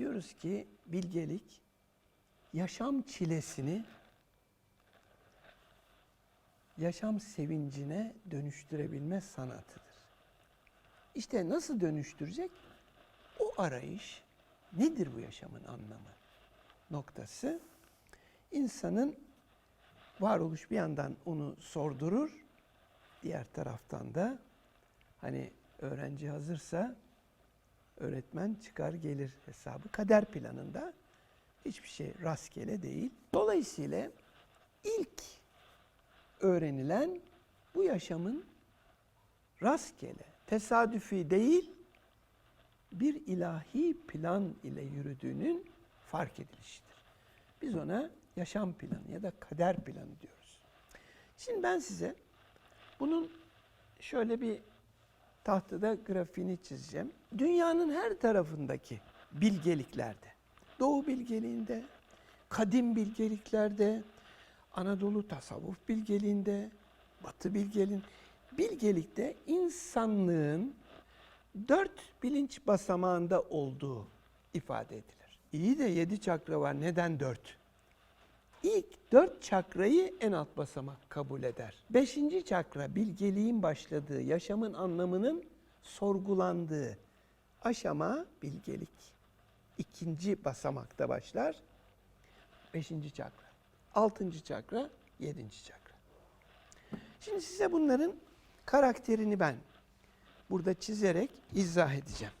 diyoruz ki bilgelik yaşam çilesini yaşam sevincine dönüştürebilme sanatıdır. İşte nasıl dönüştürecek? O arayış nedir bu yaşamın anlamı noktası insanın varoluş bir yandan onu sordurur, diğer taraftan da hani öğrenci hazırsa öğretmen çıkar gelir hesabı kader planında hiçbir şey rastgele değil. Dolayısıyla ilk öğrenilen bu yaşamın rastgele, tesadüfi değil bir ilahi plan ile yürüdüğünün fark edilişidir. Biz ona yaşam planı ya da kader planı diyoruz. Şimdi ben size bunun şöyle bir tahtada grafiğini çizeceğim. Dünyanın her tarafındaki bilgeliklerde, Doğu bilgeliğinde, kadim bilgeliklerde, Anadolu tasavvuf bilgeliğinde, Batı bilgeliğin, bilgelikte insanlığın dört bilinç basamağında olduğu ifade edilir. İyi de yedi çakra var. Neden dört? İlk dört çakrayı en alt basamak kabul eder. Beşinci çakra bilgeliğin başladığı, yaşamın anlamının sorgulandığı aşama bilgelik. İkinci basamakta başlar. Beşinci çakra. Altıncı çakra, yedinci çakra. Şimdi size bunların karakterini ben burada çizerek izah edeceğim.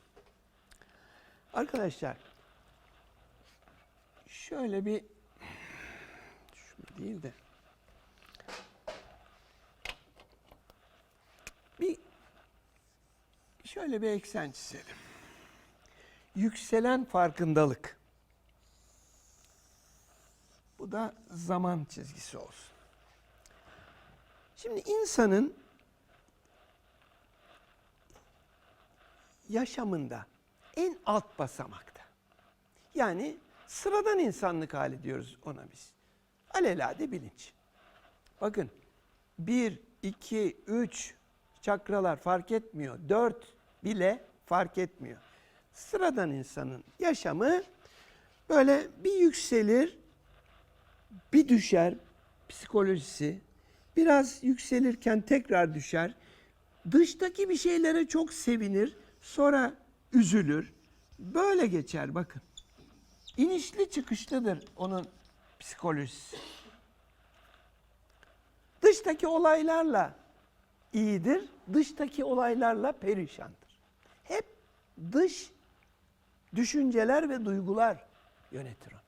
Arkadaşlar şöyle bir değil de bir şöyle bir eksen çizelim. Yükselen farkındalık. Bu da zaman çizgisi olsun. Şimdi insanın yaşamında en alt basamakta. Yani sıradan insanlık hali diyoruz ona biz. Alelade bilinç. Bakın bir, iki, üç çakralar fark etmiyor. Dört bile fark etmiyor. Sıradan insanın yaşamı böyle bir yükselir, bir düşer psikolojisi. Biraz yükselirken tekrar düşer. Dıştaki bir şeylere çok sevinir, sonra üzülür. Böyle geçer bakın. İnişli çıkışlıdır onun psikolojisi. Dıştaki olaylarla iyidir, dıştaki olaylarla perişandır. Hep dış düşünceler ve duygular yönetir onu.